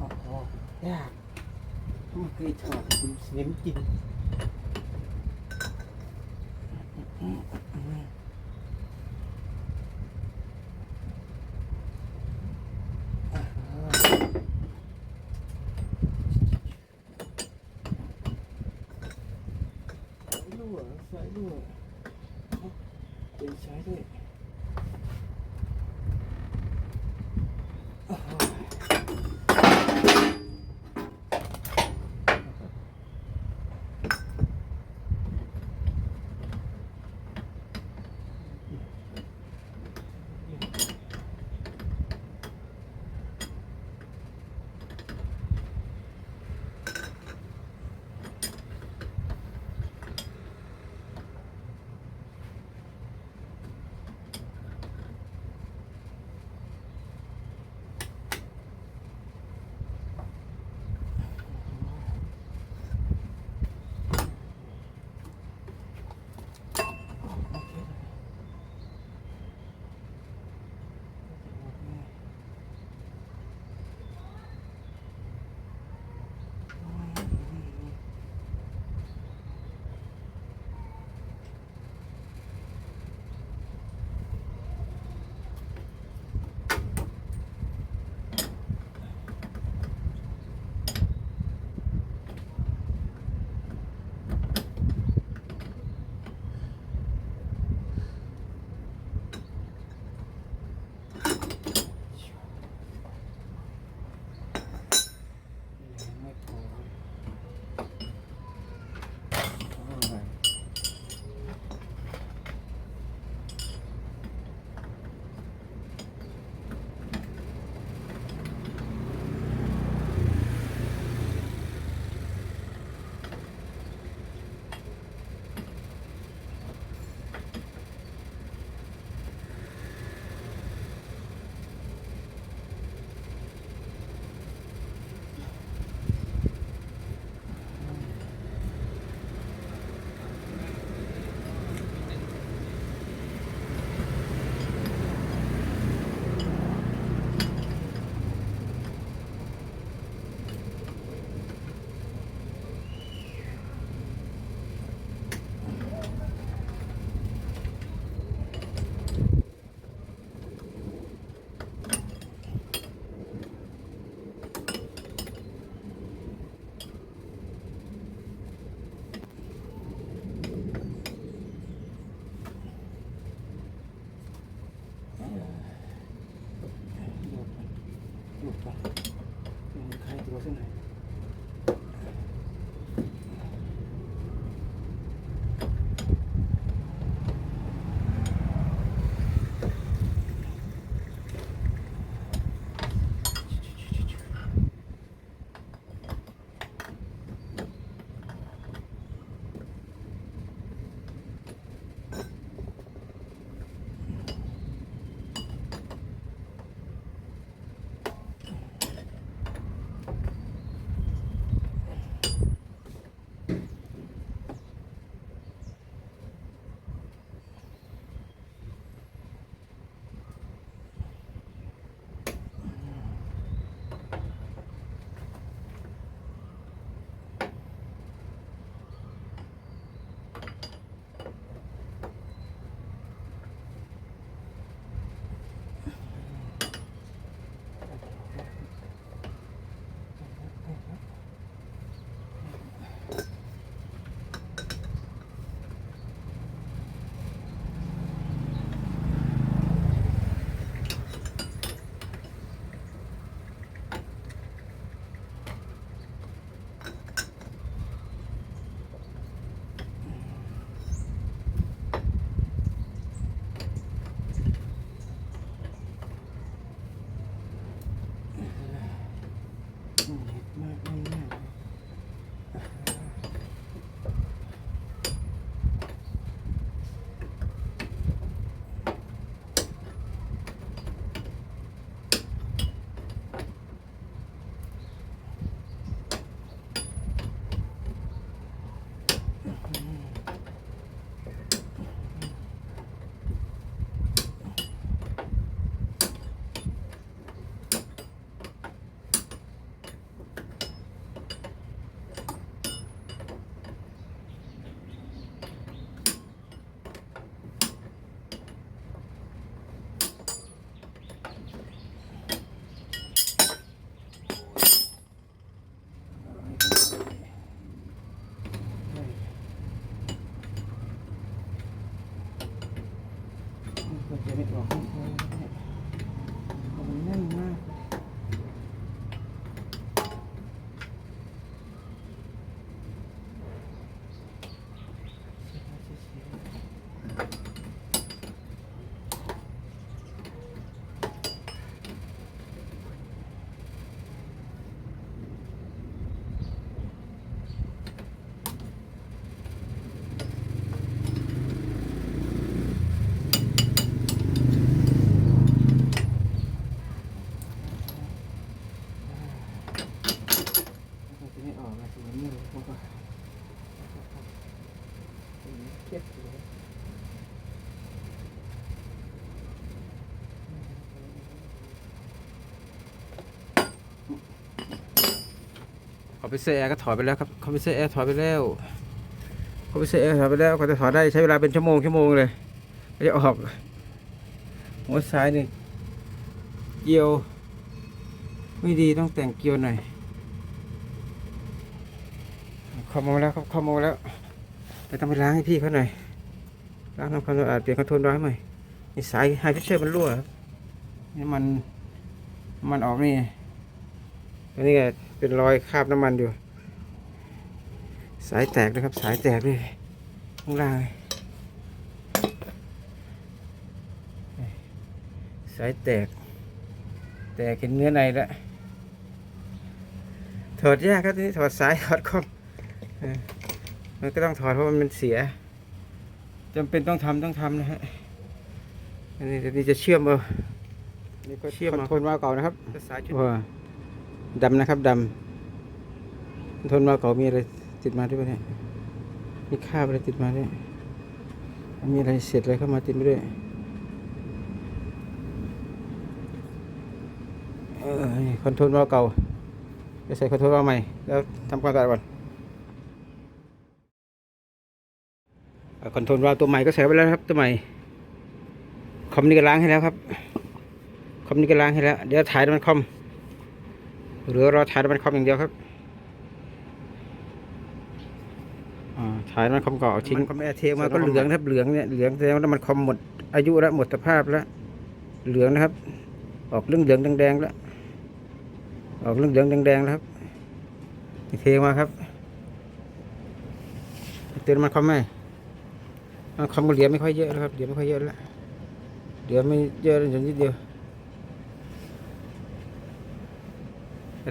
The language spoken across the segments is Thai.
ออกออกยากมันเคยถอดเสียงกิน อมพิวเซอร์แอร์ก็ถอดไปแล้วครับคอมพิวเซอร์แอร์ถอดไปแล้วคอมพิวเซอร์แอร์ถอดไปแล้วก็จะถอดได้ใช้เวลาเป็นชั่วโมงชั่วโมงเลยก็จะออกหัวซ้ายนี่เกียว ไม่ดีต้องแต่งเกียวหน่อยคอมมาแล้วครับคอมมาแล้ว แต่ต้องไปล้างให้พี่เขาหน่อยล้างทำความสะอาดเปลี่ยนคอนโทรลร้อยใหม่นี่สายไฮพิเชอร์มันรั่วครับนี่มันมันออกนี่อันนี้ก็ เป็นรอยคราบน้ำมันอยู่ สายแตกนะครับ สายแตกเลยข้างล่างเลยสายแตก แตกเห็นเนื้อในแล้วถอดยากครับทีนี้ถอดสายถอดคอมเออมันก็ต้องถอดเพราะมันเสียจำเป็นต้องทำต้องทำนะฮะอันนี้เดี๋ยวนี้จะเชื่อมเอานี่ก็เชื่อมมาคนว่าเก่านะครับสายชุด ดำนะครับดำทนมาเก่ามีอะไรติดมาด้วยปะเนี่ยมีคราบอะไรติดมาด้วยมีอะไรเศษอะไรเข้ามาติดมาด้วยคอนโทรลมาเก่าจะใส่คอนโทรลมาใหม่ แล้วทำความสะอาดก่อนคอนโทรลวาวตัวใหม่ก็ใส่ไปแล้วครับตัวใหม่คอมนี่ก็ล้างให้แล้วครับคอมนี่ก็ล้างให้แล้ว เดี๋ยวถ่ายน้ำมันคอม หรือเราถ่ายน้ำมันคอมอย่างเดียวครับอ่าถ่ายน้ำมันคอมก่อนเอาทิ้งคอมแอร์เทมาก็เหลืองนะครับเหลืองเนี่ยเหลืองแสดงว่าน้ำมันคอมหมดอายุแล้วหมดสภาพแล้วเหลืองนะครับ ออกเรื่องเหลืองแดงๆแล้วออกเรื่องเหลืองแดงๆแล้วครับเทมาครับเตือนมันคอมไหมน้ำมันคอมก็เหลือไม่ค่อยเยอะแล้วครับเหลือไม่ค่อยเยอะแล้วเหลือไม่เยอะเลยนิดเดียว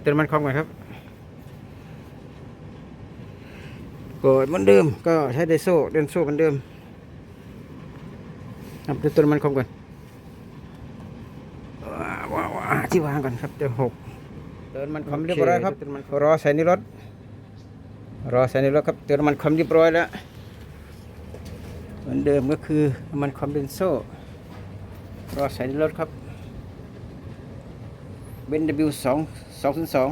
เติมมันคอมก่อนครับกดเหมือนเดิมก็ใช้ไดโซ่เดินโซ่เหมือนเดิมครับเติมมันคอมก่อนว้าวว้าวว้าวที่วางก่อนครับเดี๋ยวหกเติมมันคอมเรียบร้อยครับรอใส่ในรถรอใส่ในรถครับเติมมันคอมเรียบร้อยแล้วเหมือนเดิมก็คือน้ำมันคอมเดนโซ่รอใส่ในรถครับ เบน W สองสองศูนย์สอง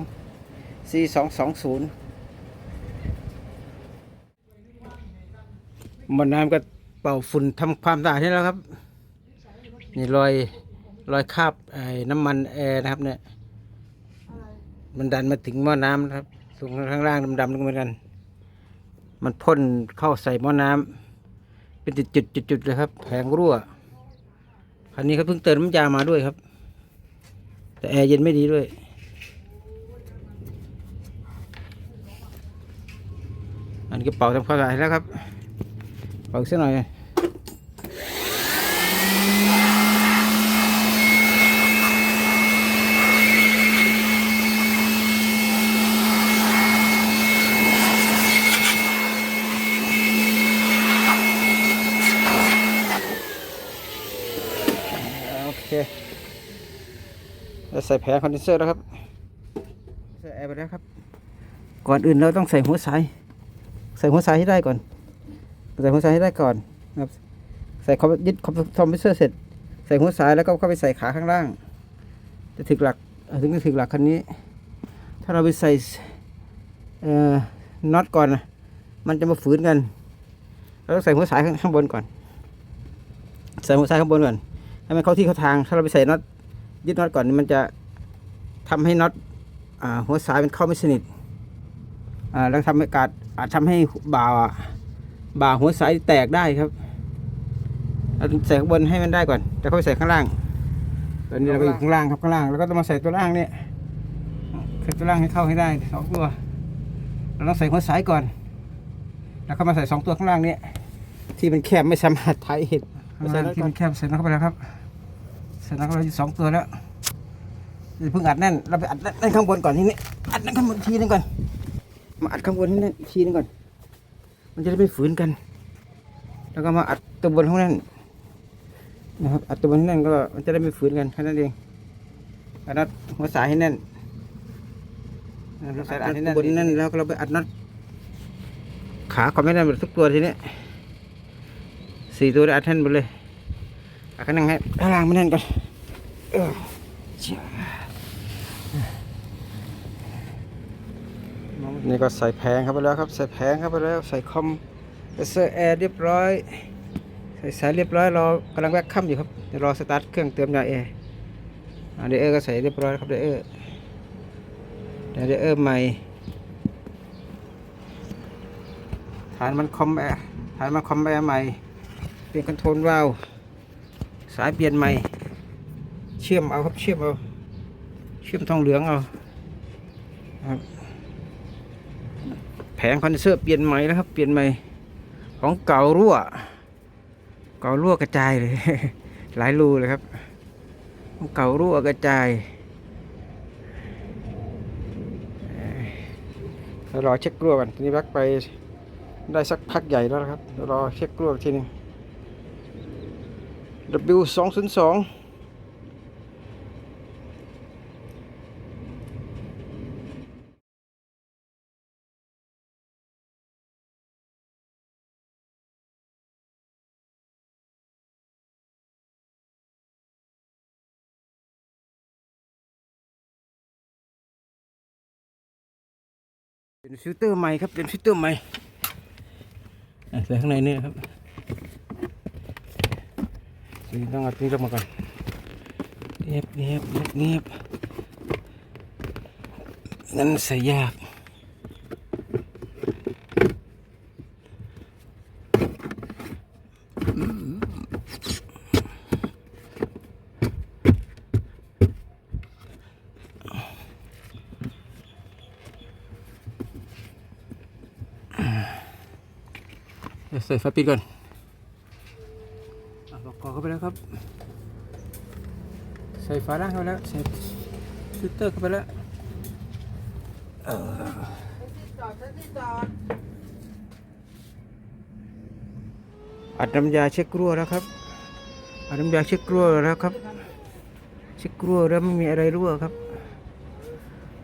C สองสองศูนย์มอน้ำก็เป่าฝุ่นทำความสะอาดให้แล้วครับ นี่รอยรอยคราบไอ้น้ำมันแอร์นะครับเนี่ย มันดันมาถึงหม้อน้ำนะครับตรงข้างล่างดำๆลงเหมือนกัน มันพ่นเข้าใส่หม้อน้ำเป็นจุดๆๆเลยครับแผงรั่วคันนี้เขาเพิ่งเติมน้ำยามาด้วยครับ แต่แอร์เย็นไม่ดีด้วย อันนี้ก็เป่าทำความสะอาดแล้วครับเป่าสักหน่อย โอเค เรา ใส่แผงคอนเดนเซอร์แล้วครับใส่แอร์ไปแล้วครับ ก่อนอื่นเราต้องใส่หัวสาย ใส่หัวสายให้ได้ก่อน ใส่หัวสายให้ได้ก่อนนะครับ ใส่คอมยึดคอมคอมพิวเตอร์เสร็จ ใส่หัวสายแล้วก็เข้าไปใส่ขาข้างล่าง จะถึงหลัก ถึงจะถึงหลักคันนี้ ถ้าเราไปใส่เอ่อน็อตก่อนนะมันจะมาฝืนกัน เราต้องใส่หัวสายข้างข้างบนก่อน ใส่หัวสายข้างบนก่อน ให้มันเข้าที่เข้าทาง ถ้าเราไปใส่น็อต ยึดน็อตก่อนนี่มันจะทำให้น็อตหัวสายมันเข้าไม่สนิทแล้วทำให้การอาจทำให้บ่าบ่าหัวสายแตกได้ครับเราใส่ข้างบนให้มันได้ก่อนแต่ค่อยใส่ข้างล่างตอนนี้เราก็อยู่ข้างล่างครับข้างล่างแล้วก็ต้องมาใส่ตัวล่างเนี่ยใส่ตัวล่างให้เข้าให้ได้สองตัวเราต้องใส่หัวสายก่อน แล้วก็มาใส่สองตัวข้างล่างเนี่ยที่มันแคบไม่สามารถไทยเห็นข้างล่างที่มันแคบเสร็จแล้วเข้าไปแล้วครับ เสร็จแล้วก็เราอยู่สองตัวแล้วเพิ่งอัดแน่น เราไปอัดแน่นข้างบนก่อนทีนี้ อัดแน่นข้างบนทีนึงก่อน มาอัดข้างบนนี่แน่นทีนึงก่อน มันจะได้ไม่ฝืนกัน แล้วก็มาอัดตัวบนข้างนั้นนะครับ อัดตัวบนให้แน่นก็มันจะได้ไม่ฝืนกันแค่นั้นเองอัดนัดหัวสายให้แน่นเราใส่อัดบนนั่นแล้วเราไปอัดน็อตขาก็ไม่ได้หมดทุกตัวทีนี้สี่ตัวได้อัดแท่นหมดเลย กันนั่งให้ข้างล่างไม่แน่นก่อนนี่ก็ใส่แผงเข้าไปแล้วครับ ใส่แผงเข้าไปแล้ว ใส่คอมเซอร์แอร์เรียบร้อย ใส่สายเรียบร้อย รอกำลังแวกค่ำอยู่ครับเดี๋ยวรอสตาร์ทเครื่องเติมยาแอร์อ่าเดเออร์ก็ใส่เรียบร้อยครับเดเออร์เดี๋ยวเออใหม่ ฐานมันคอมแอร์ฐานมันคอมแอร์ใหม่ เปลี่ยนคอนโทรลวาล์ว สายเปลี่ยนใหม่ เชื่อมเอาครับเชื่อมเอา เชื่อมทองเหลืองเอาครับแผงคอนเซอร์เปลี่ยนใหม่แล้วครับ เปลี่ยนใหม่ ของเก่ารั่ว เก่ารั่วกระจายเลย หลายรูเลยครับ ของเก่ารั่วกระจายรอเช็คกลัวกันทีนี้แบกไปได้สักพักใหญ่แล้วครับรอเช็คกลัวทีนึง W สองศูนย์สองเป็นฟิลเตอร์ใหม่ครับ เป็นฟิลเตอร์ใหม่ใส่ข้างในนี่นะครับ นี่ต้องเอาตัวนี้ลงมา ส่ฝาล่างเข้าไปแล้วใส่ฟิลเตอร์เข้าไปแล้วเอออัดน้ำยาเช็ครั่วแล้วครับอัดน้ำยาเช็ครั่วแล้วครับ เช็ครั่วแล้วไม่มีอะไรรั่วครับ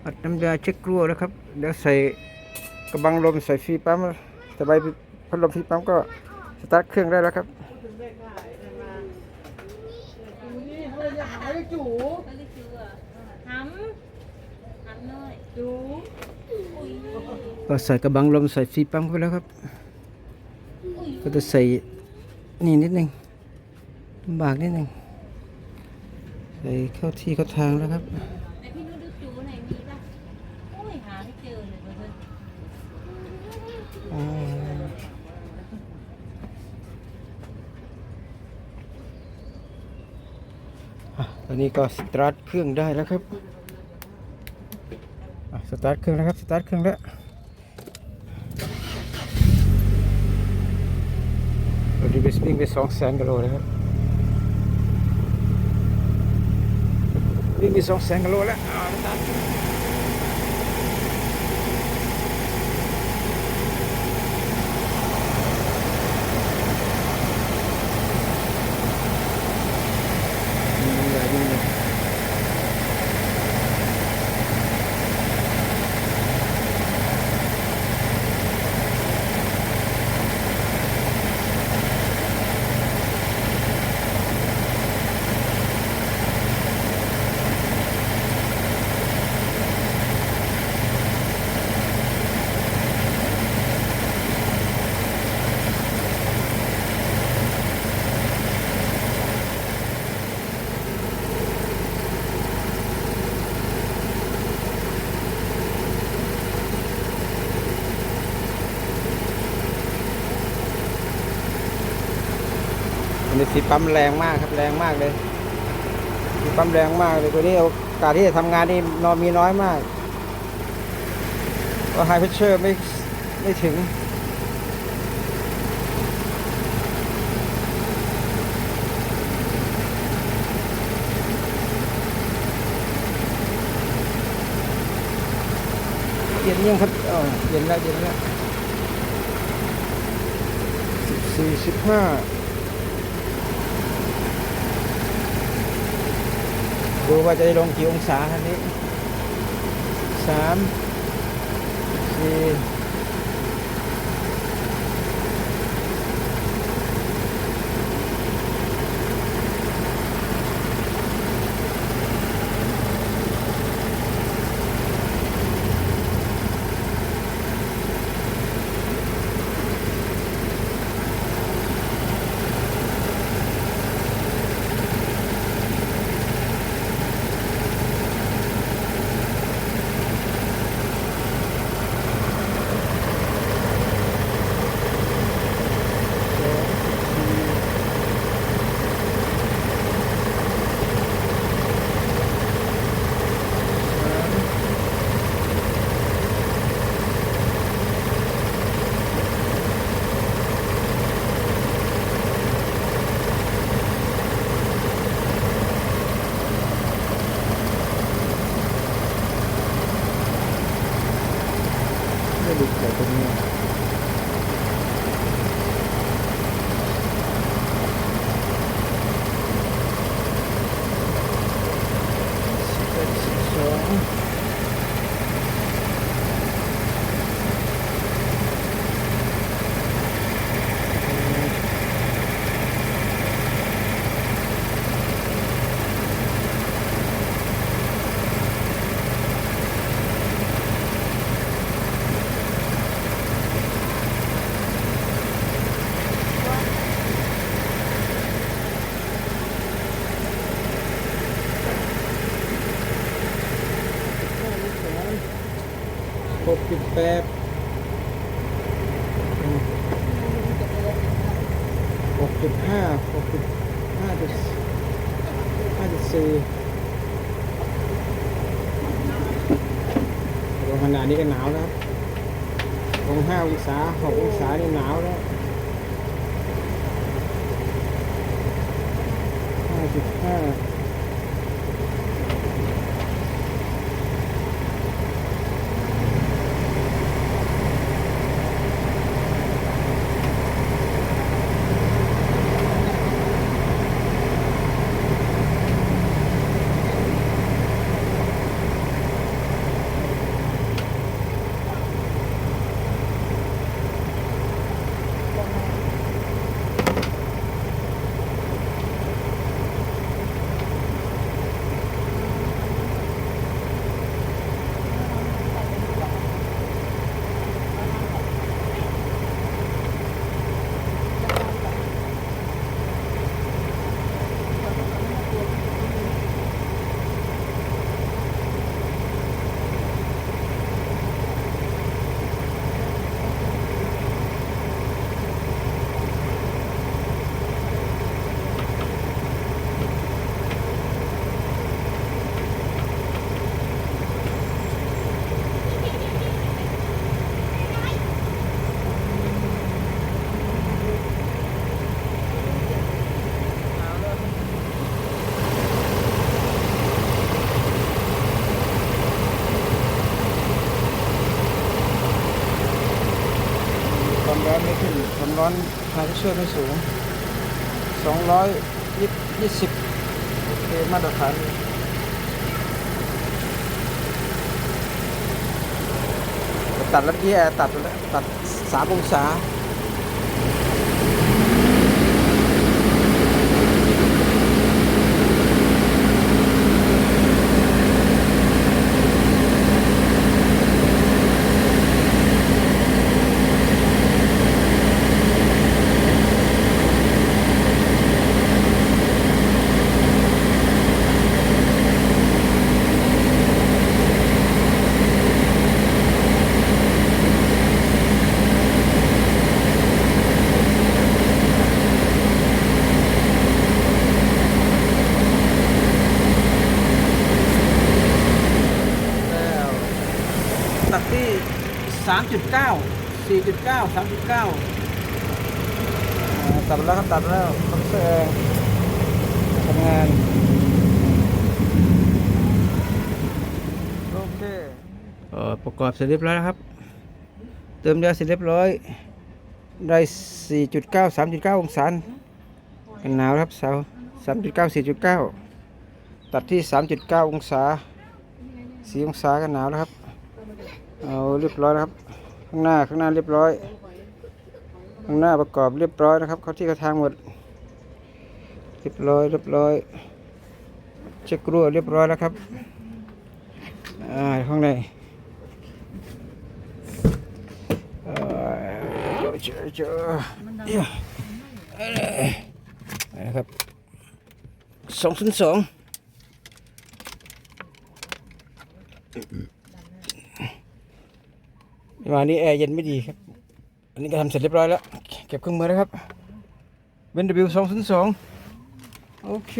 อัดน้ำยาเช็ครั่วแล้วครับเดี๋ยวใส่กระบังลมใส่ฟีปั๊มสบายพัดลมฟีปั๊มก็สตาร์ทเครื่องได้แล้วครับ ก็ เลยจือหำหำน้อยจูก็ใส่กระบังลมใส่ฟรีปั๊มเข้าไปแล้วครับ ก็จะใส่นี่นิดนึงลำบากนิดนึงใส่เข้าที่เข้าทางแล้วครับ แต่พี่นุ้ดูจูไหนมีป่ะโอ้ยหาไม่เจอเลยเพื่อน อ่า อนนี้ก็สตาร์ทเครื่องได้แล้วครับสตาร์ทเครื่องแล้วครับ สตาร์ทเครื่องแล้วเราดีไปสปิงไปสองแสนกิโลเลยครับวิ่งไปสองแสนกิโลแล้วอ่าสตาร์ทยิงเลยยิงเลยอันนี้สี ปั๊มแรงมากครับแรงมากเลยสีปั๊มแรงมากเลยตัวนี้โอกาสที่จะทำงานนี่นอนมีน้อยมากก็ไฮเพชเชอร์ไม่ไม่ถึงเย็นยังครับเย็นแล้วเย็นแล้วสิบสี่สิบห้า ดูว่าจะได้ลงกี่องศาคันนี้สามสี่ หกสิบแปดหกจุดห้าหกจุดห้าจุดห้าจุดสี่ลงขนาดนี้ก็หนาวแล้วลงห้าองศาหกองศานี่หนาวแล้วห้าจุดห้า ช่วยไม่สูงสองร้อยยี่สิบโอเค มาตรฐานตัดแล้วที่แอร์ตัดแล้วตัดสามองศา แล้วตัดที่ สามจุดเก้าสี่จุดเก้าสามจุดเก้าตัดแล้วครับตัดแล้วคอนเสิร์ตทำงานโอเคเอ่อประกอบเสร็จเรียบร้อยแล้วครับ เติมยาเสร็จเรียบร้อย ได้ 4.9 3.9 องศากันหนาวครับเสา3.9 4.9 ตัดที่ 3.9 องศา 4 องศากันหนาวแล้วครับ เอาเรียบร้อยแล้วครับ ข้างหน้าข้างหน้าเรียบร้อย ข้างหน้าประกอบเรียบร้อยนะครับ เข้าที่เข้าทางหมด เรียบร้อยเรียบร้อย เช็ครั่วเรียบร้อยแล้วครับอ่าข้างในอ่าเจอเจอเดี๋ยวนะครับสองศูนย์สอง วันนี้แอร์เย็นไม่ดีครับ อันนี้ก็ทำเสร็จเรียบร้อยแล้ว เก็บเครื่องมือแล้วครับเบนวิวสองศูนย์สองโอเค